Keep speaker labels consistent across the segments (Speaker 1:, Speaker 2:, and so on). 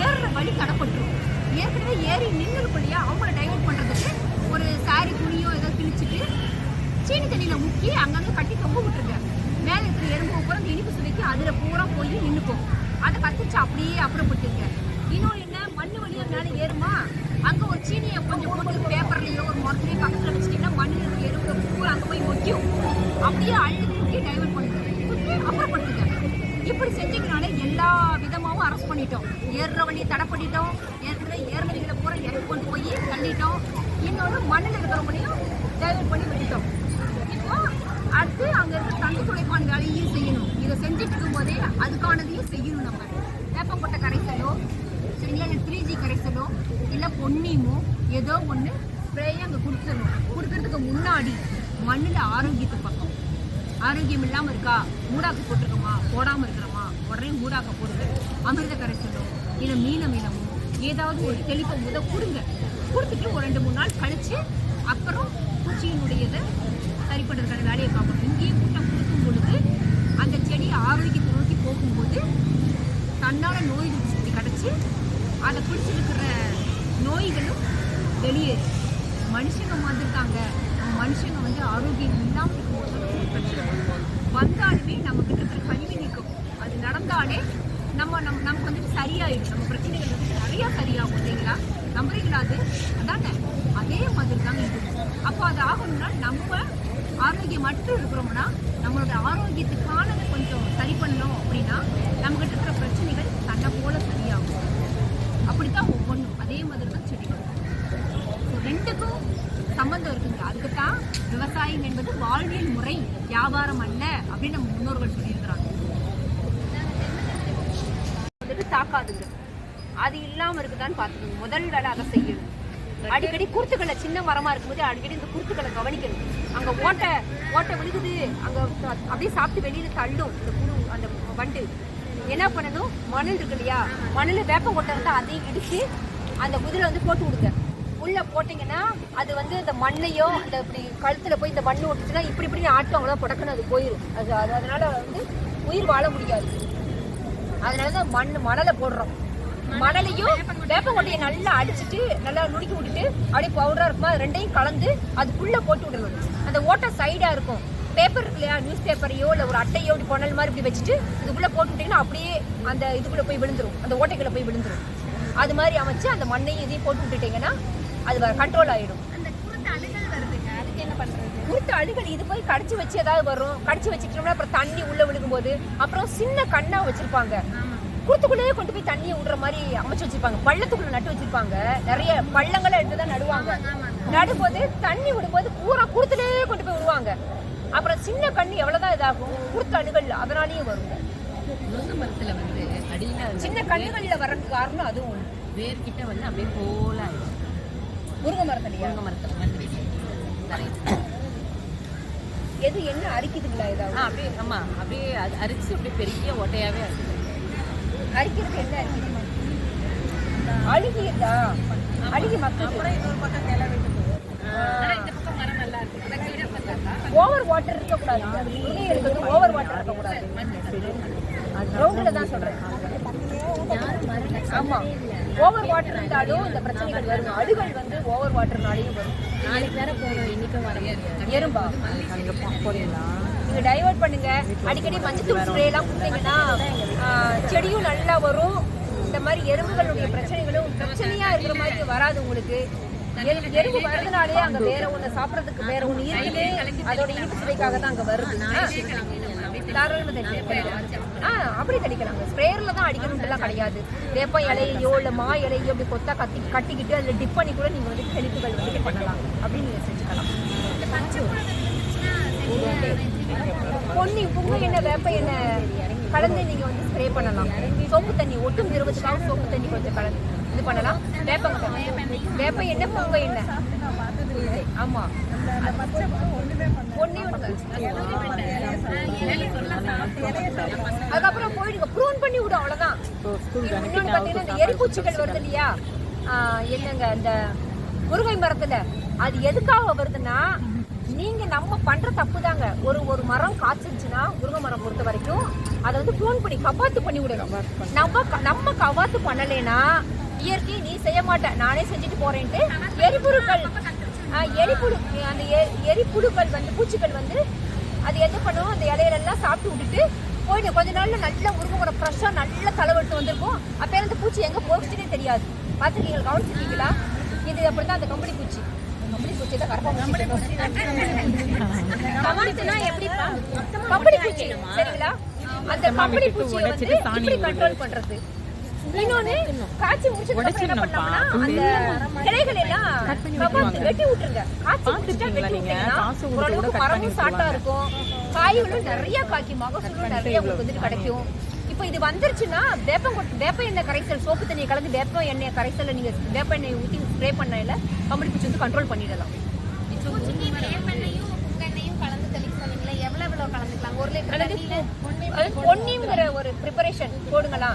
Speaker 1: ஏறுற வழி கடப்பட்டுரும் ஏற்கனவே ஏறி நின்று இருக்கும் இல்லையா அவங்கள டைவர்ட் பண்ணுறதுக்கு ஒரு சாரி துணியோ ஏதோ கிழிச்சிட்டு சீனி தண்ணியில் முக்கி அங்கங்கே கட்டி தொங்க விட்டுருக்கேன் மேலே இருக்கிற எறும்பு பூரா அந்த இனிப்பு சுவைக்கு அதில் பூரா போய் நின்றுக்கும் அதை கத்திச்சு அப்படியே அப்புறப்பட்டுருங்க இன்னொன்று என்ன? மண்ணு வழியாக மேலே ஏறுமா? அங்கே ஒரு சீனியை கொஞ்சம் போட்டு பேப்பர்லையோ ஒரு மரத்துலேயோ பக்கத்தில் வச்சுட்டிங்கன்னா மண்ணில் இருக்கிற எறும்பு பூரா அங்கே போய் முக்கியம். அப்படியே அழுது தூக்கி டைவர்ட் பண்ணுங்க தூக்கி அப்புறப்படுத்துங்க இப்படி செஞ்சீங்கனாலே எல்லா விதமாகவும் அரெஸ்ட் பண்ணிட்டோம். ஏறுற வழியை தடை பண்ணிட்டோம் ஏற்கனவே ஏறுறவங்களை பூரா இறக்கி கொண்டு போய் தள்ளிட்டோம். இன்னொன்று மண்ணில் இருக்கிறவங்களையும் டைவர்ட் பண்ணி விட்டுட்டோம். இப்போ அடுத்து அங்கே இருக்க தண்ணி துடைப்பான் வேலையும் செய்யணும். இதை செஞ்சுட்டு இருக்கும்போதே அதுக்கானதையும் செய்யணும் நம்ம. வேப்பங்கொட்டை கரைசலோ சரிங்களா? இல்லை த்ரீ ஜி கரைசலோ இல்லை பொன்னியுமோ ஏதோ ஒன்று ஸ்ப்ரேயை அங்கே கொடுத்துடணும். கொடுக்கறதுக்கு முன்னாடி மண்ணில் ஆரோக்கியத்தை பக்கம் ஆரோக்கியம் இல்லாமல் இருக்கா? மூடாக்கு போட்டிருக்கோமா? போடாமல் இருக்கிறோமா? உடனே மூடாக்க போடுங்க அமிர்த கரைசலோ. இல்லை மீன மீனமோ. ஏதாவது ஒரு தெளிப்பை முத கொடுங்க. கொடுத்துட்டு ஒரு ரெண்டு மூணு நாள் கழிச்சு அப்புறம் பூச்சியினுடையதை சரிப்படுறதுக்கான வேலையை பார்க்கணும். இங்கேயே கூட்டம் கொடுக்கும் பொழுது அந்த செடி ஆரோக்கியத்தை நோக்கி போகும்போது தன்னால நோய் எதிர்ப்பு சக்தி கிடச்சி அதை பிடிச்சிருக்கிற நோய்களும் வெளியேறும். மனுஷங்க வந்திருக்காங்க மனுஷங்க வந்து ஆரோக்கியம் இல்லாமல் இருக்கும்போது பிரச்சனை வந்தாலுமே வந்தாலுமே கிட்ட இருக்கிற கழிவு நீக்கம். அது நடந்தாலே நம்ம நம் நமக்கு வந்துட்டு சரியாயிடும் நம்ம பிரச்சனைகள் வந்து நிறையா சரியாகும் இல்லைங்களா? நம்புறீங்களா அது அதானே? அதே மாதிரி தாங்க இது. அப்போ அது ஆகணும்னா நம்ம ஆரோக்கியம் மட்டும் இருக்கிறோம்னா நம்மளோட ஆரோக்கியத்துக்கானதை கொஞ்சம் சரி பண்ணோம் அப்படின்னா நம்மகிட்ட இருக்கிற பிரச்சனைகள் தன்னை போல சரியாகும். அப்படித்தான் ஒவ்வொன்றும். அதே மாதிரி தான் செடிகள் ரெண்டுக்கும் சம்பந்தம் இருக்குங்க. அதுக்கு தான் விவசாயம் என்பது வாழ்வியல் முறை வியாபாரம் அல்ல அப்படின்னு நம்ம முன்னோர்கள் சொல்லியிருக்கிறாங்க. இருக்காதுங்க அது இல்லாம இருக்குதான்னு பார்த்துக்கணும் முதல் வேலை அதை செய்யணும். அடிக்கடி குருத்துக்களை சின்ன மரமா இருக்கும்போது அடிக்கடி இந்த குருத்துக்களை கவனிக்கணும். அங்க ஓட்டை ஓட்டை விழுகுது. அங்க அப்படியே சாப்பிட்டு வெளியில தள்ளும். இந்த புழு அந்த வண்டு. என்ன பண்ணணும்? மணல் இருக்கு இல்லையா? மணல் வேப்ப கொட்டை இருந்தால் அதையும் இடிச்சு அந்த குதிரை வந்து போட்டு விடுங்க. உள்ள போட்டீங்கன்னா அது வந்து இந்த மண்ணையோ அந்த இப்படி கழுத்துல போய் இந்த மண்ணு ஓட்டுச்சுன்னா இப்படி இப்படி ஆட்டம் அவ்வளோ புடக்குன்னு அது போயிடும் அது அது அதனால வந்து உயிர் வாழ முடியாது. அதனால தான் மண் மணலை போடுறோம். மணலையும் வேப்பங்கொட்டையை நல்லா அடிச்சிட்டு நல்லா நுணுக்கி விட்டுட்டு அப்படியே பவுடரா இருக்குமா அது ரெண்டையும் கலந்து அதுக்குள்ள போட்டு விடணும் அந்த ஓட்டை சைடா இருக்கும். பேப்பர் இருக்கு இல்லையா நியூஸ் பேப்பரையோ இல்லை ஒரு அட்டையோ இப்படி பொண்ணல் மாதிரி இப்படி வச்சுட்டு இதுக்குள்ள போட்டு விட்டீங்கன்னா அப்படியே அந்த இதுக்குள்ள போய் விழுந்துரும். அந்த ஓட்டைக்குள்ள போய் விழுந்துரும். அது மாதிரி அமைச்சு அந்த மண்ணையும் இதையும் போட்டு விட்டுட்டீங்கன்னா அது கண்ட்ரோல் ஆயிடும்
Speaker 2: அந்த குருத்து அழுகல் வருதுங்க அதுக்கு என்ன
Speaker 1: குருத்து அழுகல் இது போய் கடிச்சு வச்சு ஏதாவது வரும். கடிச்சு வச்சுட்டோம்னா அப்புறம் தண்ணி உள்ள விழுகும்போது அப்புறம் சின்ன கண்ணா வச்சிருப்பாங்க. குருத்துக்குள்ளேயே கொண்டு போய் தண்ணியை விடுற மாதிரி அமைச்சு வச்சிருப்பாங்க. பள்ளத்துக்குள்ள நட்டு வச்சிருப்பாங்க. நிறைய பள்ளங்களை எடுத்து தான் நடுவாங்க. நடும்போது தண்ணி விடும்போது பூரா குருத்துலேயே கொண்டு போய் விடுவாங்க அப்புறம் சின்ன கண்ணு எவ்வளவுதான் இதாகும்? குருத்து அழுகல் அதனாலேயும் வரும்.
Speaker 3: முருங்கை மரத்துல வந்து அடியில அந்த
Speaker 1: சின்ன கண்ணுகள்ல வர்றதுக்கு காரணம் அதுவும் ஒண்ணு.
Speaker 3: வேர்கிட்ட வந்து அப்படியே போல
Speaker 1: முருங்கை மரத்தடியா
Speaker 3: முருங்கை மரத்துல வந்து நிறைய
Speaker 1: எது என்ன அரிக்குதுங்களா ஏதாவது
Speaker 3: அப்படியே ஆமா அப்படியே அது அரிச்சு அப்படியே பெரிய ஓட்டையாவே இருக்கு
Speaker 1: அரிக்கிறது என்ன அரிக்குது? அழுகியதா அழுகி மக்கள் ஓவர் வாட்டர் இருக்கக்கூடாது. முருங்கை இருக்கிறது ஓவர் வாட்டர் இருக்கக்கூடாது. ரவுண்ட்ல தான் சொல்றேன். ஆமா. ஓவர் வாட்டர் இருந்தாலும் இந்த பிரச்சனைகள் வரும். அழுகல் வந்து ஓவர் வாட்டர்னாலையும் வரும்.
Speaker 3: நாளைக்கு வேற இன்னைக்கும் வரையா
Speaker 1: எறும்பா
Speaker 3: அங்க போறீங்களா?
Speaker 1: நீங்க டைவர்ட் பண்ணுங்க. அடிக்கடி மஞ்சத்தூள் ஸ்ப்ரே எல்லாம் கொடுத்தீங்கன்னா செடியும் நல்லா வரும். இந்த மாதிரி எறும்புகளுடைய பிரச்சனைகளும் பிரச்சனையா இருக்கிற மாதிரி வராது உங்களுக்கு. எறு- எறும்பு வரதுனாலே அங்க வேற ஒண்ணு சாப்பிடறதுக்கு வேற ஒண்ணு இருக்குது அதோட இனிப்பு சுவைக்காக தான் அங்க வருது. ஆ. தாராளமா ஆ அப்படி கடிக்கலாம். ஸ்ப்ரேயர்ல தான் அடிக்கணும்லாம் கிடையாது. வேப்ப இலையோ இல்ல மா இலையோ அப்படி கொத்தா கத்தி கட்டிக்கிட்டு அதுல டிப் பண்ணி கூட நீங்க வந்து தெளிப்புகள் வந்து பண்ணலாம். அப்படின்னு நீங்க செஞ்சுக்கலாம். பொன்னி புங்க எண்ணெய் வேப்ப என்ன கலந்து நீங்க வந்து ஸ்ப்ரே பண்ணலாம். சோப்பு தண்ணி ஒட்டும் நிறுவத்துக்காக சோப்பு தண்ணி கொஞ்சம் கலந்து இது பண்ணலாம். வேப்ப வேப்ப எண்ணெய் பொங்க எண்ணெய். ஆமா. ஒண்ணே ஒண்ணு. அதுக்கப்புறம் போயிடுங்க. ப்ரூன் பண்ணி விடும் அவ்வளவுதான். பாத்தீங்கன்னா இந்த எரிப்பூச்சிகள் வருது இல்லையா? என்னங்க இந்த முருங்கை மரத்துல? அது எதுக்காக வருதுன்னா நீங்க நம்ம பண்ற தப்பு தாங்க ஒரு ஒரு மரம் காய்ச்சிருச்சுன்னா முருங்கை மரம் பொறுத்த வரைக்கும் அதை வந்து க்ளோன் பண்ணி கவாத்து பண்ணி விடணும் நம்ம நம்ம கவாத்து பண்ணலைன்னா இயற்கை நீ செய்ய மாட்ட. நானே செஞ்சுட்டு போறேன்ட்டு எரிபொருட்கள் எரிப்புழு அந்த எ- எரிப்புழுக்கள் வந்து பூச்சிகள் வந்து அது என்ன பண்ணும்? அந்த இலையிலெல்லாம் சாப்பிட்டு விட்டுட்டு போயிட்டு கொஞ்ச நாள்ல நல்ல முருங்கை ஃப்ரெஷ்ஷாக நல்ல தலைவெட்டு வந்திருக்கும். அப்போ அந்த பூச்சி எங்கே போச்சுன்னே தெரியாது. பார்த்துருக்கீங்களா? கவனிச்சிருக்கீங்களா? இது அப்படிதான் அந்த கம்பளி பூச்சி. கம்பளி பூச்சி தான் கம்பளினா எப்படி கம்பளி பூச்சி சரிங்களா? அந்த கம்பளி பூச்சியை வந்து இப்படி கண்ட்ரோல் பண்றது? இன்னொன்னு காய்ச்சி முடிச்சதுக்கு அப்புறம் என்ன பண்ணோம்னா அந்த கிளைகள் எல்லாம் கவாத்து வெட்டி விட்டுருங்க. காய்ச்சி முடிச்சுட்டா வெட்டி விட்டீங்கன்னா ஓரளவுக்கு மரமும் சாட்டா இருக்கும். காய்களும் நிறைய காய்க்கும். மகசூலும் நிறைய உங்களுக்கு வந்துட்டு கிடைக்கும். இப்போ இது வந்துருச்சுன்னா வேப்பம் வேப்ப எண்ணெய் கரைசல் சோப்பு தண்ணியை கலந்து வேப்ப எண்ணெய் கரைசல்ல நீங்க வேப்ப எண்ணெய் ஊற்றி ஸ்ப்ரே பண்ணையில கம்பளி பூச்சி வந்து கண்ட்ரோல் பண்ணிடலாம். பொன்னிங்கிற ஒரு ப்ரிப்பரேஷன் போடுங்களா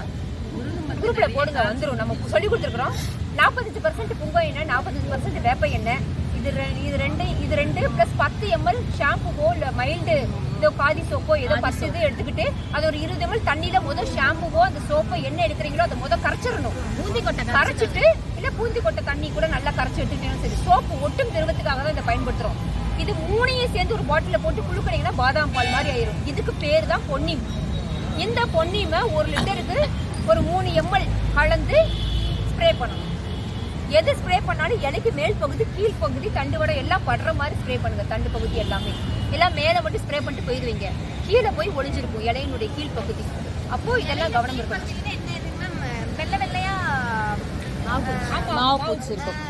Speaker 1: குரூப்ல போடுங்க வந்துரும். நம்ம சொல்லி கொடுத்துருக்குறோம். நாற்பத்தஞ்சு பர்சன்ட் புங்க எண்ணெய் நாற்பத்தஞ்சு பர்சன்ட் வேப்ப எண்ணெய். இது இது ரெண்டு இது ரெண்டு ப்ளஸ் பத்து எம்எல் ஷாம்புவோ இல்லை மைல்டு ஏதோ காதி சோப்போ ஏதோ பத்து இது எடுத்துக்கிட்டு அது ஒரு இருபது எம்எல் தண்ணியில முதல் ஷாம்புவோ அந்த சோப்போ என்ன எடுக்கிறீங்களோ அதை முதல் கரைச்சிடணும். பூந்தி கொட்டை கரைச்சிட்டு இல்லை பூந்தி கொட்டை தண்ணி கூட நல்லா கரைச்சி எடுத்துக்கிட்டீங்கன்னா சரி சோப்பு ஒட்டும் திரவத்துக்காக தான் இதை பயன்படுத்துறோம். இது மூணையும் சேர்ந்து ஒரு பாட்டில போட்டு குழுக்கினீங்கன்னா பாதாம் பால் மாதிரி ஆயிரும். இதுக்கு பேர் தான் பொன்னி இந்த பொன்னிமை ஒரு லிட்டருக்கு ஒரு மூணு எம்எல் கலந்து ஸ்ப்ரே பண்ணணும். எது ஸ்ப்ரே பண்ணாலும் இலைக்கு மேல் பகுதி கீழ் பகுதி தண்டு வடை எல்லாம் படுற மாதிரி ஸ்ப்ரே பண்ணுங்க. தண்டு பகுதி எல்லாமே. எல்லாம் மேலே மட்டும் ஸ்ப்ரே பண்ணிட்டு போயிடுவீங்க. கீழே போய் ஒளிஞ்சிருக்கும் இலையினுடைய கீழ் பகுதி. அப்போ இதெல்லாம் கவனம் இருக்கணும்.
Speaker 2: வெள்ளை வெள்ளையா
Speaker 3: மாவு பூச்சி. இருக்கும்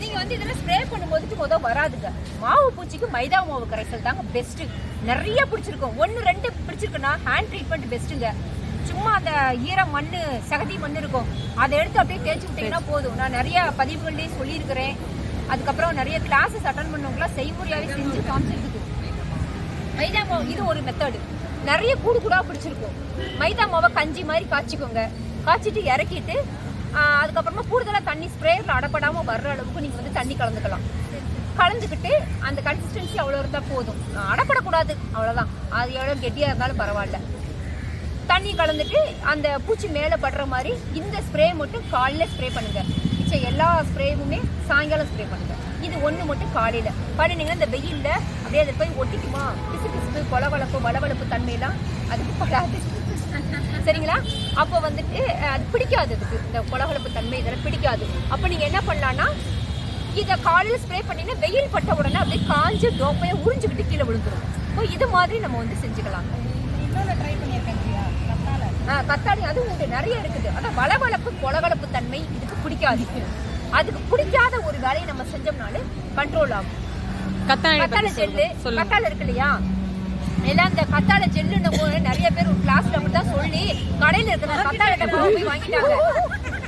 Speaker 1: நீங்க வந்து இதெல்லாம் ஸ்ப்ரே பண்ணும்போது முத வராதுங்க. மாவு பூச்சிக்கு மைதா மாவு கரைசல் தாங்க பெஸ்ட் நிறைய பிடிச்சிருக்கும். ஒன்னு ரெண்டு பிடிச்சிருக்குன்னா ஹேண்ட் ட்ரீட்மெண்ட் பெஸ்ட்டுங்க சும்மா அந்த ஈர மண்ணு சகதி மண் இருக்கும். அதை எடுத்து அப்படியே தேய்ச்சி விட்டீங்கன்னா போதும். நான் நிறைய பதிவுகள்லேயே சொல்லியிருக்கிறேன். அதுக்கப்புறம் நிறைய கிளாஸஸ் அட்டன் பண்ணவங்களாம் செய்முறையாவே செஞ்சு காமிச்சிருக்கு மைதா மாவு இது ஒரு மெத்தடு நிறைய கூடு கூடா பிடிச்சிருக்கும். மைதா மாவை கஞ்சி மாதிரி காய்ச்சிக்கோங்க. காய்ச்சிட்டு இறக்கிட்டு அதுக்கப்புறமா கூடுதலாக தண்ணி ஸ்ப்ரேயரில் அடப்படாமல் வர்ற அளவுக்கு நீங்கள் வந்து தண்ணி கலந்துக்கலாம். கலந்துக்கிட்டு அந்த கன்சிஸ்டன்சி அவ்வளோ இருந்தால் போதும். அடப்படக்கூடாது. அவ்வளோதான் அது எவ்வளோ கெட்டியாக இருந்தாலும் பரவாயில்ல. தண்ணி கலந்துட்டு அந்த பூச்சி மேலே படுற மாதிரி இந்த ஸ்ப்ரே மட்டும் காலையில் ஸ்ப்ரே பண்ணுங்க. மிச்சம் எல்லா ஸ்ப்ரேவுமே சாயங்காலம் ஸ்ப்ரே பண்ணுங்க. இது ஒன்று மட்டும் காலையில். பண்ணினீங்கன்னா இந்த வெயிலில் அப்படியே அதை போய் ஒட்டிக்குமா? பிசு பிசுப்பு கொலவளப்பு வளவளப்பு தன்மையெல்லாம் அதுக்கு படாது. சரிங்களா? அப்போ வந்துட்டு அது பிடிக்காது அதுக்கு. இந்த கொலவளப்பு தன்மை இதெல்லாம் பிடிக்காது. அப்போ நீங்கள் என்ன பண்ணலான்னா இதை காலையில் ஸ்ப்ரே பண்ணிங்கன்னா வெயில் பட்ட உடனே அப்படியே காஞ்சு டோப்பையை உறிஞ்சிக்கிட்டு கீழே விழுந்துரும். இப்போ இது மாதிரி நம்ம வந்து செஞ்சுக்கலாம்.
Speaker 2: இன்னொன்று ட்ரை பண்ணியிருக்கேன்.
Speaker 1: கத்தாழி அதுவும் உண்டு. நிறைய இருக்குது. ஆனா வளவளப்பு கொலவளப்பு தன்மை இதுக்கு பிடிக்காது. அதுக்கு பிடிக்காத ஒரு வேலையை நம்ம செஞ்சோம்னாலே கண்ட்ரோல் ஆகும்.
Speaker 3: கத்தாழை
Speaker 1: ஜெல்லு. கத்தாழை இருக்கு இல்லையா? எல்லாம் இந்த கத்தாழை ஜெல்லுன்னு நிறைய பேர் ஒரு கிளாஸ்ல மட்டும் தான் சொல்லி கடையில இருக்கிற கத்தாழை டப்பாவை போய் வாங்கிட்டாங்க.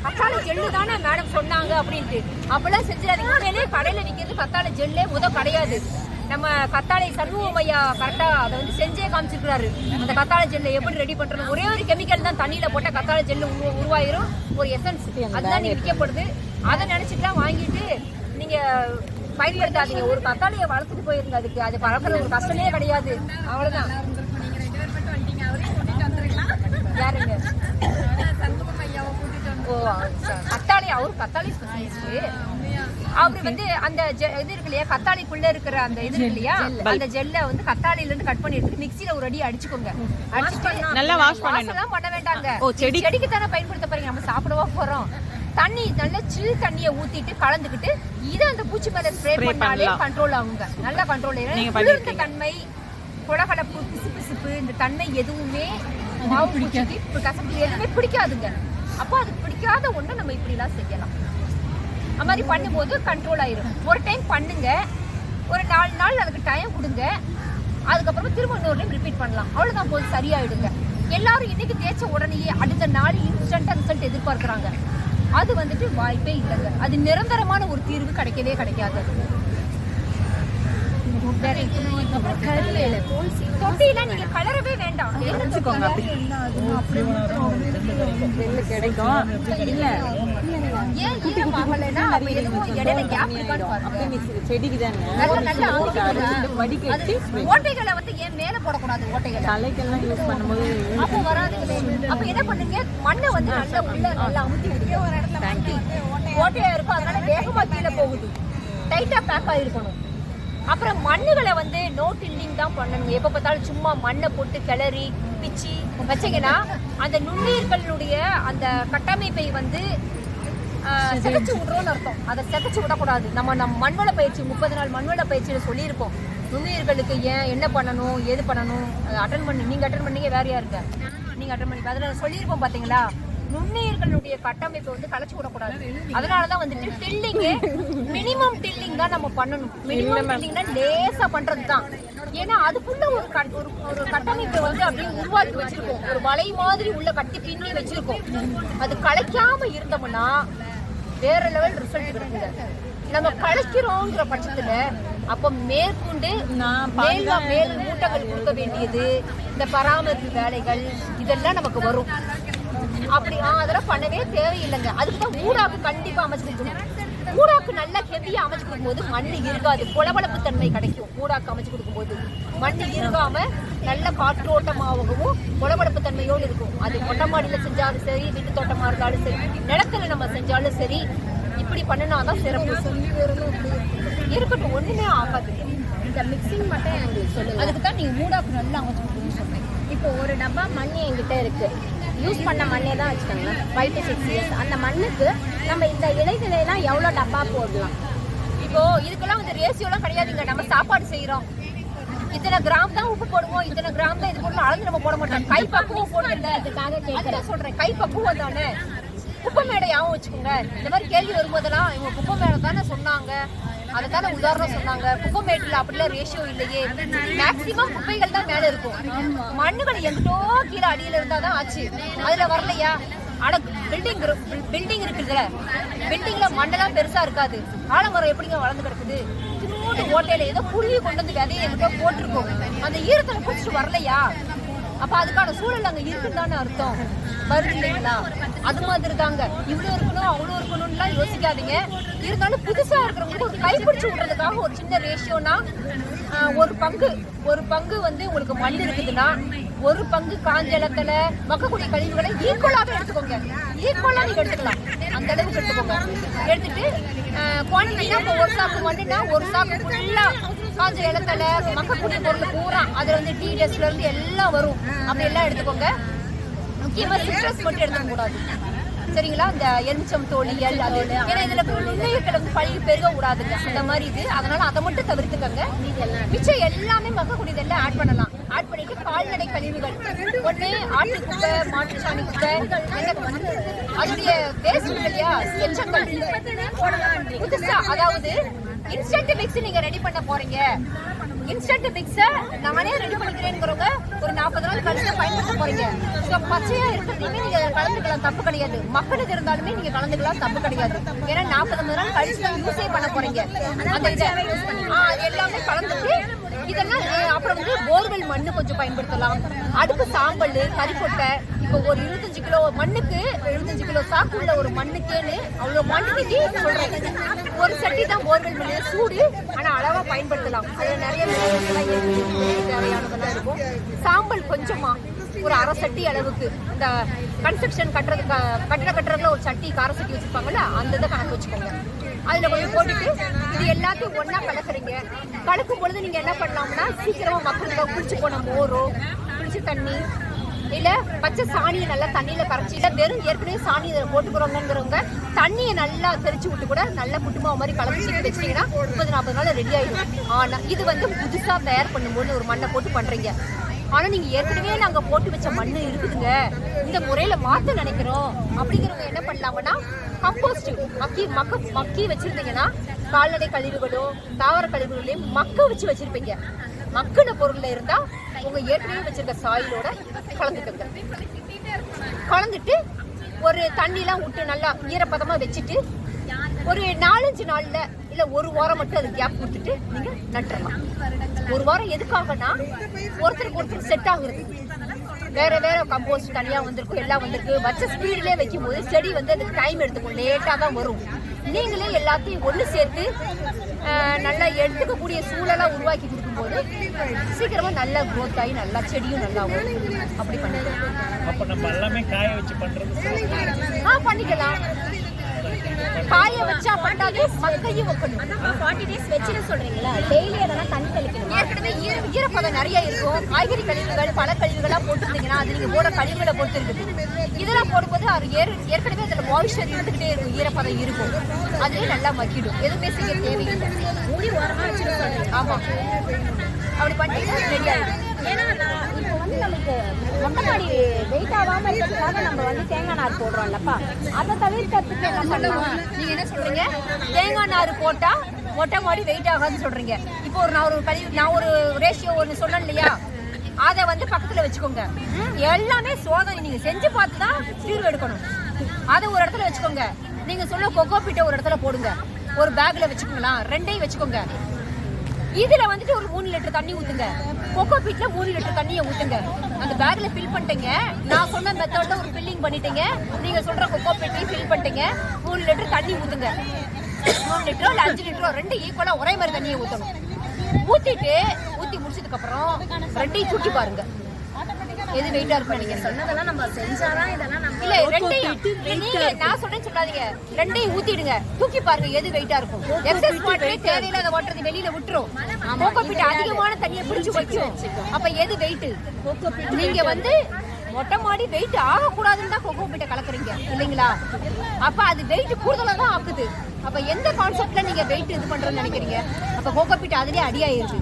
Speaker 1: கத்தாழை ஜெல்லு தானே மேடம் சொன்னாங்க அப்படின்ட்டு. அப்பெல்லாம் செஞ்சிடாதீங்க. உண்மையிலேயே கடையில நிக்கிறது கத்தாழை ஜெல்லே முத கிடையாது. நம்ம கத்தாழை சண்முகம் ஐயா கரெக்டா அதை வந்து செஞ்சே காமிச்சிருக்கிறாரு. அந்த கத்தாழை ஜெல்லை எப்படி ரெடி பண்றது ஒரே ஒரு கெமிக்கல் தான் தண்ணியில போட்ட கத்தாழை ஜெல்லு உரு- உருவாயிரும். ஒரு எசன்ஸ் அதுதான் நீ விற்கப்படுது. அதை நினைச்சிட்டுலாம் வாங்கிட்டு நீங்க பயன்படுத்தாதீங்க. ஒரு கத்தாழையை வளர்த்துட்டு போயிருங்க அதுக்கு. அது வளர்க்குற ஒரு கஷ்டமே கிடையாது.
Speaker 2: வந்துருக்கலாம்
Speaker 1: யாருங்க? ஓ கத்தாழை அவர் கத்தாழை ஸ்பெஷலிஸ்ட் அவர் வந்து அந்த இது இருக்கு இல்லையா கத்தாழைக்குள்ள இருக்கிற அந்த இது இருக்கு இல்லையா அந்த ஜெல்லை வந்து கத்தாழையில இருந்து கட் பண்ணி எடுத்து மிக்ஸில ஒரு அடி அடிச்சுக்கோங்க. அடிச்சுட்டு
Speaker 3: நல்லா wash
Speaker 1: எல்லாம் பண்ண வேண்டாங்க.
Speaker 3: செடி-
Speaker 1: செடிக்கு தானே பயன்படுத்த போறீங்க? நம்ம சாப்பிடவா போறோம். தண்ணி நல்ல சில் தண்ணியை ஊத்திட்டு கலந்துக்கிட்டு இதை அந்த பூச்சி மேல ஸ்ப்ரே பண்ணாலே
Speaker 3: பண்ணலாம்.
Speaker 1: கண்ட்ரோல் ஆகுங்க. நல்லா கண்ட்ரோல் குளிர்ந்த. தன்மை குளகலப்பு பிசு பிசுப்பு இந்த தன்மை எதுவுமே மாவு இப்ப கசப்பு எதுவுமே பிடிக்காதுங்க. அப்போ அது பிடிக்காத ஒண்ணு நம்ம இப்படிலாம் செய்யலாம். அது மாதிரி பண்ணும்போது கண்ட்ரோல் ஆயிரும். ஒரு டைம் பண்ணுங்க. ஒரு நாலு நாள் அதுக்கு டைம் கொடுங்க. அதுக்கப்புறமா திரும்ப இன்னொரு டைம் ரிப்பீட் பண்ணலாம். அவ்வளவுதான் போது சரியாயிடுங்க. எல்லாரும் இன்னைக்கு தேய்ச்ச உடனேயே அடுத்த நாள் இன்ஸ்டன்ட் ரிசல்ட் எதிர்பார்க்கறாங்க. அது வந்துட்டு வாய்ப்பே இல்லைங்க. அது நிரந்தரமான ஒரு தீர்வு கிடைக்கவே கிடைக்காது. அது வேற
Speaker 2: கருவேல. தோல் சீவ
Speaker 1: தொட்டியில நீங்க கலரவே வேண்டாம்.
Speaker 3: வெளில கிடைக்கும். அப்படியே நீ செடிக்கு தானே. வடிகட்டி
Speaker 1: ஓட்டைகளை வந்து ஏன் மேல போடக்கூடாது ஓட்டைகளை?
Speaker 3: தலைக்கெல்லாம் யூஸ் பண்ணும்போது
Speaker 1: அப்போ வராதுங்களே. அப்ப என்ன பண்ணுங்க? மண்ணை வந்து நல்லா உள்ள நல்லா அமுத்தி விடுங்க ஒரு இடத்துல அமுத்தி ஓட்டையா இருக்கும். அதனால வேகமா கீழே போகுது. டைட்டா பேக் ஆயிருக்கணும். அப்புறம் மண்ணுகளை வந்து நோ டில்லிங் தான் பண்ணணும் எப்ப பார்த்தாலும் சும்மா மண்ணை போட்டு கிளறி பிச்சு வச்சீங்கன்னா அந்த நுண்ணுயிர்களுடைய அந்த கட்டமைப்பை வந்து சிதைச்சு விடுறோம்னு அர்த்தம். அதை சிதைச்சு விடக்கூடாது. நம்ம நம்ம மண்வள பயிற்சி முப்பது நாள் மண்வள பயிற்சியில் சொல்லியிருக்கோம் நுண்ணுயிர்களுக்கு ஏன் என்ன பண்ணணும் ஏது பண்ணணும் அட்டன் பண்ணி நீங்க அட்டன் பண்ணீங்க வேற யாருங்க நீங்க அட்டன் பண்ணி அதில் சொல்லியிருப்போம் பாத்தீங்களா? நுண்ணுயிர்களுடைய கட்டமைப்பை வந்து கலைச்சு விடக்கூடாது. அதனாலதான் வந்துட்டு டில்லிங் மினிமம் டில்லிங் தான் நம்ம பண்ணணும். மினிமம் டில்லிங்னா லேசா பண்றது தான் ஏன்னா அதுக்குள்ள ஒரு ஒரு ஒரு கட்டமைப்பை வந்து அப்படியே உருவாக்கி வச்சிருக்கோம் ஒரு வலை மாதிரி உள்ள கட்டி பின்னி வச்சிருக்கோம் அது கலைக்காம இருந்தோம்னா வேற லெவல் ரிசல்ட் இருக்குங்க நம்ம கலைக்கிறோங்கிற பட்சத்துல அப்ப மேற்கொண்டு
Speaker 3: நான்
Speaker 1: மேல மேல் மூட்டைகள் கொடுக்க வேண்டியது இந்த பராமரிப்பு வேலைகள் இதெல்லாம் நமக்கு வரும். அப்படி அதெல்லாம் பண்ணவே தேவையில்லைங்க. அதுக்கு தான் ஊடாக்கு கண்டிப்பா அமைச்சு கூடாக்கு ஊடாக்கு நல்லா ஹெவியா அமைச்சு கொடுக்கும்போது மண் இருக்காது. குளவளப்பு தன்மை கிடைக்கும். கூடாக்கு அமைச்சு கொடுக்கும்போது மண் இருக்காம நல்ல காற்றோட்டமாகவும் குளவளப்பு தன்மையோடு இருக்கும். அது மொட்டை மாடியில் செஞ்சாலும் சரி வீட்டு தோட்டமா இருந்தாலும் சரி நிலத்துல நம்ம செஞ்சாலும் சரி இப்படி பண்ணினாதான் சிறப்பு. இருக்கட்டும் ஒண்ணுமே ஆகாது.
Speaker 2: இந்த மிக்சிங் மட்டும் எங்களுக்கு சொல்லுங்க
Speaker 1: அதுக்கு தான் நீங்க மூடாக்கு நல்லா அமைச்சு கொடுக்கணும்னு சொன்னேன்.
Speaker 2: இப்போ ஒரு டப்பா மண் என்கிட்ட இருக்கு. யூஸ் பண்ண மண்ணே தான் வச்சுக்கோங்களேன். ஃபைவ் டு சிக்ஸ் இயர்ஸ் அந்த மண்ணுக்கு நம்ம இந்த இலைகளெல்லாம் எவ்வளோ டப்பா போடலாம்?
Speaker 1: இப்போ இதுக்கெல்லாம் வந்து ரேஷியோலாம் கிடையாதுங்க. நம்ம சாப்பாடு செய்யறோம் இத்தனை கிராம் தான் உப்பு போடுவோம். இத்தனை கிராம் தான் இது போடணும் அளந்து நம்ம போட மாட்டோம். கை பக்குவம் போடுறது
Speaker 2: அதுக்காக
Speaker 1: அதுதான் சொல்றேன். கை பக்குவம் தானே? குப்பை மேடை வச்சுக்கோங்க இந்த மாதிரி கேள்வி வரும்போதெல்லாம் இவங்க குப்பை மேடை தானே சொன்னாங்க. அதை தானே உதாரணம் சொன்னாங்க. குப்பை மேட்டில் அப்படிலாம் ரேஷியோ இல்லையே. மேக்சிமம் குப்பைகள் தான் மேலே இருக்கும். மண்ணுகள் எங்கிட்டோ கீழே அடியில் இருந்தால் தான் ஆச்சு. அதில் வரலையா? ஆனால் பில்டிங் பில்டிங் இருக்குதுல பில்டிங்கில் மண்ணெல்லாம் பெருசாக இருக்காது. ஆலமரம் எப்படிங்க வளர்ந்து கிடக்குது? திரும்ப ஓட்டையில் ஏதோ குருவி கொண்டு வந்து விதையை எங்கிட்ட போட்டிருக்கோம். அந்த ஈரத்தை பிடிச்சிட்டு வரலையா? அப்ப அதுக்கான சூழல் அங்க இருக்குன்னு அர்த்தம். வருது இல்லைங்களா? அது மாதிரி தாங்க. இவ்வளவு இருக்கணும் அவ்வளவு இருக்கணும்லாம் யோசிக்காதீங்க. இருந்தாலும் புதுசா இருக்கிறவங்களுக்கு ஒரு கைப்பிடிச்சு விடுறதுக்காக ஒரு சின்ன ரேஷியோனா ஒரு பங்கு. ஒரு பங்கு வந்து உங்களுக்கு மண் இருக்குதுன்னா ஒரு பங்கு காஞ்ச இடத்துல மக்கக்கூடிய கழிவுகளை ஈக்குவலாக எடுத்துக்கோங்க. ஈக்குவலாக நீங்கள் எடுத்துக்கலாம். அந்த அளவுக்கு எடுத்துக்கோங்க. எடுத்துட்டு குவான்டிட்டினா இப்போ ஒரு சாக்கு மண்ணுனா ஒரு சாக்கு ஃபுல்லாக காஞ்ச இடத்துல மக்கக்கூடிய பொருள் பூரா அதுல வந்து டிடிஎஸ்ல இருந்து எல்லாம் வரும். அப்படி எல்லாம் எடுத்துக்கோங்க. முக்கியமா சிட்ரஸ் மட்டும் எடுத்துக்க கூடாது. சரிங்களா? இந்த எலுமிச்சம் தோழியல் அது. ஏன்னா இதுல நுண்ணுயிர்கள் வந்து பழகி பெருக கூடாதுங்க. அந்த மாதிரி இது. அதனால அதை மட்டும் தவிர்த்துக்கோங்க. மிச்சம் எல்லாமே மக்கக்கூடியதெல்லாம் ஆட் பண்ணலாம். ஆட் பண்ணிட்டு கால்நடை கழிவுகள். ஒன்று ஆட்டு குப்பை மாட்டுச்சாணி குப்பை அதனுடைய வேஸ்ட் இல்லையா? எச்சங்கள். புதுசா அதாவது இன்ஸ்டன்ட் மிக்ஸ் நீங்க ரெடி பண்ண போறீங்க. இன்ஸ்டன்ட் மிக்ஸ நானே ரெடி பண்ணிக்கிறேங்கிறவங்க ஒரு நாற்பது நாள் கழிச்சு பயன்படுத்த போறீங்க. ஸோ பச்சையா இருக்கிறதையுமே நீங்க கலந்துக்கலாம். தப்பு கிடையாது. மக்களுக்கு இருந்தாலுமே நீங்க கலந்துக்கலாம். தப்பு கிடையாது. ஏன்னா நாற்பது நாள் கழிச்சு தான் யூஸே பண்ண போறீங்க. அந்த இதை அது எல்லாமே கலந்துட்டு இதெல்லாம் அப்புறம் வந்து போர்வெல் மண்ணு கொஞ்சம் பயன்படுத்தலாம். அடுப்பு சாம்பல் கறிக்கொட்டை இப்போ ஒரு இருபத்தஞ்சு கிலோ மண்ணுக்கு எழுபத்தஞ்சு கிலோ சாக்கு உள்ள ஒரு மண்ணுக்குன்னு அவ்வளோ மண்ணுக்கு சொல்றேன் ஒரு சட்டி தான் போர்வெல் மண்ணு சூடு ஆனா அளவா பயன்படுத்தலாம். அதுல நிறைய தேவையானதெல்லாம் இருக்கும். சாம்பல் கொஞ்சமா ஒரு அரை சட்டி அளவுக்கு இந்த கன்ஸ்ட்ரக்ஷன் கட்டுறது க- கட்டுறதுல ஒரு சட்டி கார சட்டி வச்சிருப்பாங்கல்ல அந்த இதை கணக்கு வச்சுக்கோங்க. அதுல கொஞ்சம் போட்டுட்டு இது எல்லாத்தையும் ஒன்றா கலக்குறீங்க. கலக்கும் பொழுது நீங்க என்ன பண்ணலாம்னா சீக்கிரமா மக்களுக்கு குளிச்சு போன மோரோ குளிச்சு தண்ணி இல்ல பச்சை சாணியை நல்லா தண்ணியில கரைச்சி இல்ல வெறும் ஏற்கனவே சாணி இதில் போட்டுக்கிறோங்கிறவங்க தண்ணியை நல்லா தெரிச்சு விட்டு கூட நல்ல குட்டுமா மாதிரி கலந்து சீக்கிரம் வச்சிட்டீங்கன்னா முப்பது நாற்பது நாள் ரெடி ஆயிடும். ஆனா இது வந்து புதுசா தயார் பண்ணும்போது ஒரு மண்ணை போட்டு பண்றீங்க. ஆனா நீங்க ஏற்கனவே நாங்க போட்டு வச்ச மண்ணு இருக்குதுங்க. இந்த முறையில மாத்த நினைக்கிறோம். அப்படிங்கிறவங்க என்ன பண்ணலாங்கன்னா கம்போஸ்ட் மக்கி மக்க மக்கி வச்சிருந்தீங்கன்னா கால்நடை கழிவுகளோ தாவர கழிவுகளையும் மக்க வச்சு வச்சிருப்பீங்க. மக்கின பொருள்ல இருந்தா உங்க ஏற்கனவே வச்சிருக்க சாயிலோட கலந்துக்கங்க. கலந்துட்டு ஒரு தண்ணிலாம் விட்டு நல்லா ஈரப்பதமா வச்சுட்டு ஒரு நாலஞ்சு நாள்ல இல்ல ஒரு வாரம் மட்டும் அது கேப் கொடுத்துட்டு நீங்க நட்டுறலாம். ஒரு வாரம் எதுக்காகனா ஒருத்தருக்கு ஒருத்தர் செட் ஆகுறது. வேற வேற கம்போஸ்ட் தனியா வந்திருக்கும் எல்லாம் வந்திருக்கு. வச்ச ஸ்பீட்லயே வைக்கும் போது செடி வந்து அதுக்கு டைம் எடுத்துக்கும். லேட்டா தான் வரும். நீங்களே எல்லாத்தையும் ஒண்ணு சேர்த்து நல்லா எடுத்துக்கக்கூடிய சூழலா உருவாக்கி கொடுக்கும்போது சீக்கிரமா நல்லா growth ஆகி நல்லா செடியும் நல்லா வரும். அப்படி பண்ணிக்கலாம். ஆ பண்ணிக்கலாம். காய வச்சா பண்ணாது மக்கையும் வைக்கணும்.
Speaker 2: ஃபார்ட்டி டேஸ் வச்சுன்னு சொல்றீங்களா? டெய்லி அதெல்லாம் தண்ணி தெளிக்கணும்?
Speaker 1: ஏற்கனவே ஈர ஈரப்பதம் நிறைய இருக்கும். காய்கறி கழிவுகள் பல கழிவுகளாக போட்டுருந்தீங்கன்னா அது நீங்க போட கழிவுகளை பொறுத்து இருக்குது இதெல்லாம் போடும்போது அது ஏற் ஏற்கனவே அதில் மாய்ஸ்டர் இருந்துகிட்டே இருக்கும். ஈரப்பதம் இருக்கும். அதுலேயே நல்லா மக்கிடும். எதுவுமே செய்ய தேவையில்லை.
Speaker 2: மூடி ஓரமாக வச்சுருக்காங்க
Speaker 1: ஆமாம் அப்படி பண்ணிட்டு ரெடி
Speaker 2: ஏன்னா நான் வந்து நமக்கு மொட்டை மாடி வெயிட் ஆகாம இருக்கிறதுக்காக நம்ம வந்து தேங்காய் நார் போடுறோம்லப்பா. அதை தவிர்க்கிறதுக்கு என்ன பண்ணலாம்?
Speaker 1: நீங்க என்ன சொல்றீங்க? தேங்காய் நார் போட்டா மொட்டை மாடி வெயிட் ஆகாதுன்னு சொல்றீங்க. இப்போ ஒரு நான் ஒரு கழிவு நான் ஒரு ரேஷியோ ஒன்று சொன்னேன் இல்லையா? அதை வந்து பக்கத்துல வச்சுக்கோங்க. எல்லாமே சோதனை. நீங்க செஞ்சு பார்த்து தான் தீர்வு எடுக்கணும். அதை ஒரு இடத்துல வச்சுக்கோங்க. நீங்க சொன்ன கொக்கோ பீட்டை ஒரு இடத்துல போடுங்க. ஒரு பேக்ல வச்சுக்கோங்களா ரெண்டையும் வச்சுக்கோங்க. இதுல வந்துட்டு ஒரு மூணு லிட்டர் தண்ணி ஊத்துங்க. கொக்கோ பீட்ல மூணு லிட்டர் தண்ணியை ஊத்துங்க. அந்த பேக்ல ஃபில் பண்ணிட்டீங்க. நான் சொன்ன மெத்தட்ல ஒரு ஃபில்லிங் பண்ணிட்டீங்க. நீங்க சொல்ற கொக்கோ பீட்டையும் ஃபில் பண்ணிட்டீங்க. மூணு லிட்டர் தண்ணி ஊத்துங்க. மூணு லிட்டரோ இல்ல அஞ்சு லிட்டரோ ரெண்டு ஈக்குவலா ஒரே மாதிரி தண்ணியை ஊத்தணும். ஊத்திட்டு ஊத்தி முடிச்சதுக்கு அப்புறம் ரெண்டையும் சுட்டி பாருங்க. எது வெயிட்டா இருக்கும் நீங்க
Speaker 2: சொன்னதெல்லாம் நம்ம செஞ்சாதான் இதெல்லாம் நம்ம
Speaker 1: இல்ல ரெண்டையும் நீங்க நான் சொன்னேன்னு சொல்லாதீங்க. ரெண்டையும் ஊத்திடுங்க. தூக்கி பாருங்க எது வெயிட்டா இருக்கும் எக்ஸஸ் வாட்டரே தேவையில்லாத வாட்டர் வெளியில விட்டுரும். கோகோ பீட் அதிகமான தண்ணியை பிடிச்சு வைக்கும். அப்ப எது வெயிட் நீங்க வந்து மொட்டை மாடி வெயிட் ஆகக்கூடாதுன்னு தான் கோகோ பீட்டை கலக்குறீங்க. இல்லைங்களா? அப்ப அது வெயிட் கூடுதலா தான் ஆக்குது. அப்ப எந்த கான்செப்ட்ல நீங்க வெயிட் இது பண்றேன்னு நினைக்கிறீங்க? அப்ப கோகோ பீட் அதுலயே அடியாயிருது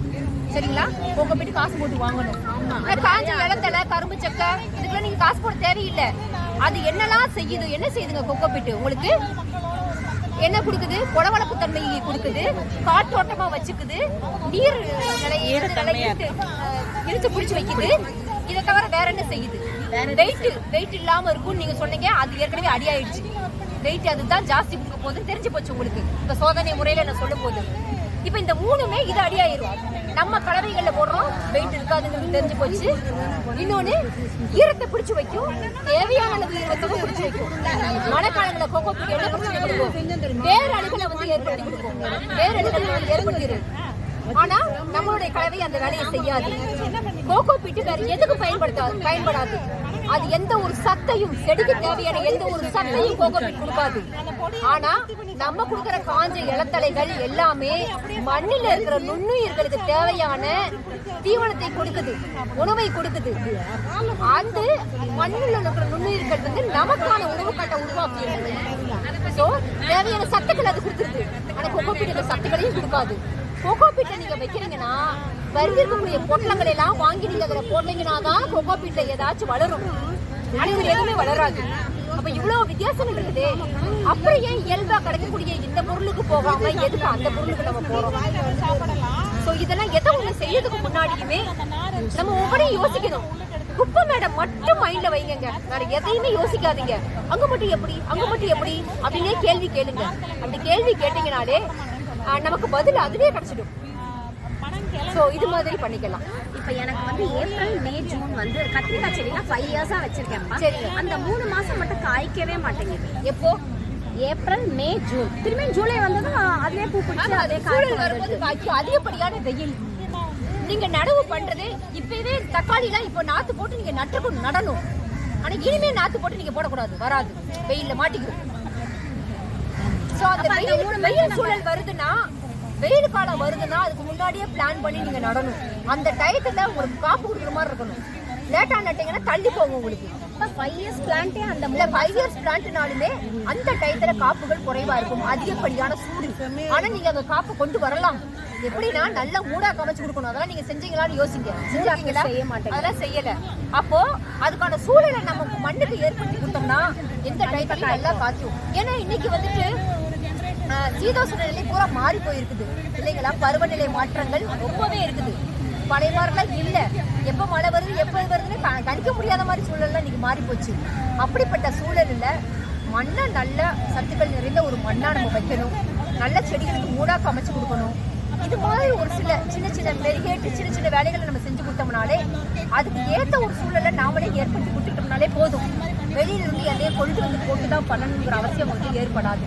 Speaker 1: சரிங்களா? கோகோ பீட் காசு போட்டு வாங்கணும். காஞ்ச இளத்தலை கரும்பு சக்கை இதுக்கெல்லாம் நீங்க காசு போட தேவையில்லை. அது என்னெல்லாம் செய்யுது? என்ன செய்யுதுங்க கொக்கோ பீட்டு? உங்களுக்கு என்ன கொடுக்குது? குடவளப்பு தன்மையை கொடுக்குது. காற்றோட்டமா வச்சுக்குது. நீர் இழுத்து பிடிச்சு வைக்குது. இதை தவிர வேற என்ன செய்யுது? வெயிட் வெயிட் இல்லாம இருக்கும்னு நீங்க சொன்னீங்க அது ஏற்கனவே அடியாயிடுச்சு. வெயிட் அதுதான் ஜாஸ்தி கொடுக்க போகுதுன்னு தெரிஞ்சு போச்சு உங்களுக்கு. இந்த சோதனை முறையில நான் சொல்லும் போது. இப்ப இந்த மூணுமே இது அடியாயிரும். நம்ம கலவைகளில் போடுறோம். வெயிட் இருக்காதுன்னு தெரிஞ்சு போச்சு. இன்னொன்று ஈரத்தை பிடிச்சி வைக்கும். தேவையான அளவு ஈரத்தை பிடிச்சி வைக்கும். மழைக்காலங்கள கோகோ என்ன பிரச்சனை கொடுக்கும் வேற அணுகளை வந்து ஏற்படுத்தி கொடுக்கும் வேறு அணுகளை வந்து ஏற்படுத்திடும் ஆனா நம்மளுடைய கலவை அந்த வேலையை செய்யாது. கோகோ பிட்டு வேற எதுக்கு பயன்படுத்தாது பயன்படாது? அது எந்த ஒரு சத்தையும் செடிக்கு தேவையான எந்த ஒரு சத்தையும் கோகோ கொடுக்காது. ஆனா நம்ம கொடுக்குற காஞ்ச இலத்தலைகள் எல்லாமே மண்ணில் இருக்கிற நுண்ணுயிர்களுக்கு தேவையான தீவனத்தை கொடுக்குது உணவை கொடுக்குது. அந்த மண்ணில் இருக்கிற நுண்ணுயிர்கள் வந்து நமக்கான உணவு கட்டை உருவாக்கி ஸோ தேவையான சத்துக்கள் அது கொடுத்துருது. ஆனா கொக்கோ சத்துக்களையும் கொடுக்காது. கொக்கோ நீங்க வைக்கிறீங்கன்னா வருகிருக்கக்கூடிய பொட்டலங்களை எல்லாம் வாங்கி நீங்க அதுல போட்டீங்கன்னா தான் கொக்கோ பீட்ல ஏதாச்சும் வளரும். ஆனா எதுவுமே வளராது. அப்ப இவ்வளவு வித்தியாசம் இருக்குது. அப்புறம் ஏன் இயல்பா கிடைக்கக்கூடிய இந்த பொருளுக்கு போகாம எதுக்கு அந்த பொருளுக்கு நம்ம போறோம்? சோ இதெல்லாம் எதை ஒண்ணு செய்யறதுக்கு முன்னாடியுமே நம்ம ஒவ்வொன்றையும் யோசிக்கணும். குப்பை மேடம் மட்டும் மைண்ட்ல வைங்க. வேற எதையுமே யோசிக்காதீங்க. அங்க மட்டும் எப்படி? அங்க மட்டும் எப்படி? அப்படின்னே கேள்வி கேளுங்க. அப்படி கேள்வி கேட்டீங்கனாலே நமக்கு பதில் அதுவே கிடைச்சிடும். சோ இது மாதிரி பண்ணிக்கலாம்.
Speaker 2: இப்போ எனக்கு வந்து ஏப்ரல் மே ஜூன் வந்து கத்திரிக்காய் செடிலாம் ஃபைவ் இயர்ஸா வச்சிருக்கேன்ப்பா
Speaker 1: சரிங்க.
Speaker 2: அந்த மூணு மாசம் மட்டும் காய்க்கவே மாட்டேங்குது.
Speaker 1: எப்போ?
Speaker 2: April May June. திரும்பி ஜூலை வந்ததும் அதுலயே பூ பிடிச்சி அதே
Speaker 1: சூழல்
Speaker 2: காய்
Speaker 1: வரும்போது காய்க்கும். அதிகப்படியான வெயில். நீங்க நடவு பண்றது இப்பவே தக்காளி எல்லாம் இப்போ நாத்து போட்டு நீங்க நட்டுக்கணும் நடணும். ஆனா இனிமே நாத்து போட்டு நீங்க போடக்கூடாது. வராது. வெயில்ல மாட்டிக்கும் சோ அந்த வெயில் வெயில் சூழல் வருதுன்னா வெயில் காலம் வருதுன்னா அதுக்கு முன்னாடியே பிளான் பண்ணி நீங்க நடணும். அந்த டயத்துல உங்களுக்கு காப்பு கொடுக்குற மாதிரி இருக்கணும். லேட்டா நட்டீங்கன்னா தள்ளி போகும் உங்களுக்கு.
Speaker 2: ஃபைவ் இயர்ஸ் பிளான்ட்டே அந்த
Speaker 1: இல்ல ஃபைவ் இயர்ஸ் பிளான்ட்னாலுமே அந்த டயத்துல காப்புகள் குறைவா இருக்கும். அதிகப்படியான சூடு. ஆனா நீங்க அந்த காப்பு கொண்டு வரலாம். எப்படின்னா நல்லா மூடா கமைச்சு கொடுக்கணும். அதெல்லாம் நீங்க செஞ்சீங்களான்னு யோசிங்க. செஞ்சாங்களா
Speaker 2: செய்ய மாட்டேங்க.
Speaker 1: அதெல்லாம் செய்யல. அப்போ அதுக்கான சூழலை நம்ம மண்ணுக்கு ஏற்படுத்தி கொடுத்தோம்னா எந்த டயத்துல நல்லா காய்க்கும் ஏன்னா இன்னைக்கு வந்துட்டு ஆஹ், நிலை பூரா மாறி போயிருக்குது. இல்லைங்களா பருவநிலை மாற்றங்கள் ரொம்பவே இருக்குது. பழைய மாதிரிலாம் இல்லை. எப்போ மழை வருது எப்போ வருதுன்னு க- கணிக்க முடியாத மாதிரி சூழல்லாம் இன்னைக்கு மாறி போச்சு. அப்படிப்பட்ட சூழலில் மண்ணை நல்ல சத்துக்கள் நிறைந்த ஒரு மண்ணாக நம்ம வைக்கணும். நல்ல செடிகளுக்கு மூடாக அமைச்சு கொடுக்கணும். இது மாதிரி ஒரு சில சின்ன சின்ன மெருகேட்டு சின்ன சின்ன வேலைகளை நம்ம செஞ்சு கொடுத்தோம்னாலே அதுக்கு ஏற்ற ஒரு சூழலை நாமளே ஏற்படுத்தி கொடுத்துட்டோம்னாலே போதும். வெளியிலிருந்து எதையும் கொண்டு வந்து போட்டு தான் பண்ணணுங்கிற அவசியம் வந்து ஏற்படாது.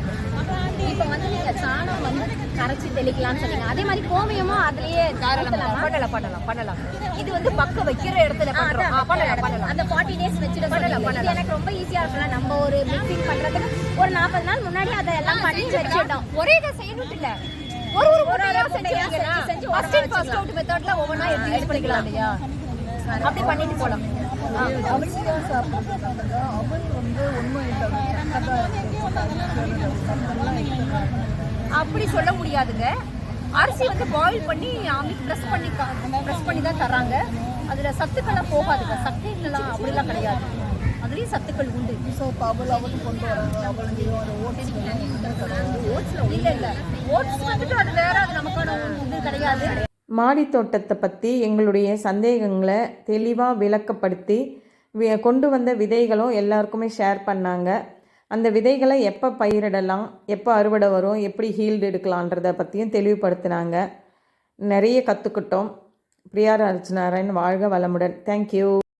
Speaker 2: இப்போ வந்து நீங்க சாணம் வந்து கரைச்சி தெளிக்கலாம்னு சொன்னீங்க. அதே மாதிரி கோமியமும் அதுலயே
Speaker 1: தாராளமா. பண்ணலாம் பண்ணலாம் பண்ணலாம். இது வந்து பக்க வைக்கிற இடத்துல பண்றோம். ஆ, பண்ணலாம் பண்ணலாம்
Speaker 2: அந்த ஃபார்ட்டி டேஸ் வச்சுட்டு
Speaker 1: பண்ணலாம்,
Speaker 2: பண்ணலாம். எனக்கு ரொம்ப ஈஸியா இருக்கும்ல. நம்ம ஒரு மிக்சிங் பண்றதுக்கு ஒரு நாற்பது நாள் முன்னாடி அதை எல்லாம் பண்ணி வச்சிட்டோம்
Speaker 1: ஒரே இதை செய்யணும் இல்ல. ஒரு ஒரு
Speaker 2: ஒரு
Speaker 1: செஞ்சு ஃபர்ஸ்ட் இன் ஃபர்ஸ்ட் அவுட் மெத்தட்ல ஒவ்வொன்றா எடுத்து யூஸ் பண்ணிக்கலாம் இல்லையா? அப்படி பண்ணிட்டு போலாம். ஆ, அப்படி சொல்ல முடியாதுங்க. அரிசி வந்து பாயில் பண்ணி அமிக் ப்ரெஸ் பண்ணி ப்ரெஸ் பண்ணி தான் தர்றாங்க. அதில் சத்துக்கள்லாம் போகாதுங்க. சத்துக்கள்லாம் அப்படிலாம் கிடையாது. அதுலேயும் சத்துக்கள் உண்டு. ஸோ அவள் கொண்டு வராங்க இல்லை இல்லை. ஓட்ஸ் வந்துட்டு அது வேற அது நமக்கான இது கிடையாது.
Speaker 4: மாடி தோட்டத்தை பற்றி எங்களுடைய சந்தேகங்களை தெளிவாக விளக்கப்படுத்தி கொண்டு வந்த விதைகளும் எல்லாருக்குமே ஷேர் பண்ணாங்க. அந்த விதைகளை எப்போ பயிரிடலாம் எப்போ அறுவடை வரும் எப்படி ஹீல்டு எடுக்கலான்றதை பற்றியும் தெளிவுபடுத்தினாங்க. நிறைய கற்றுக்கிட்டோம் பிரியா ராஜ்நாராயண் வாழ்க வளமுடன். தேங்க்யூ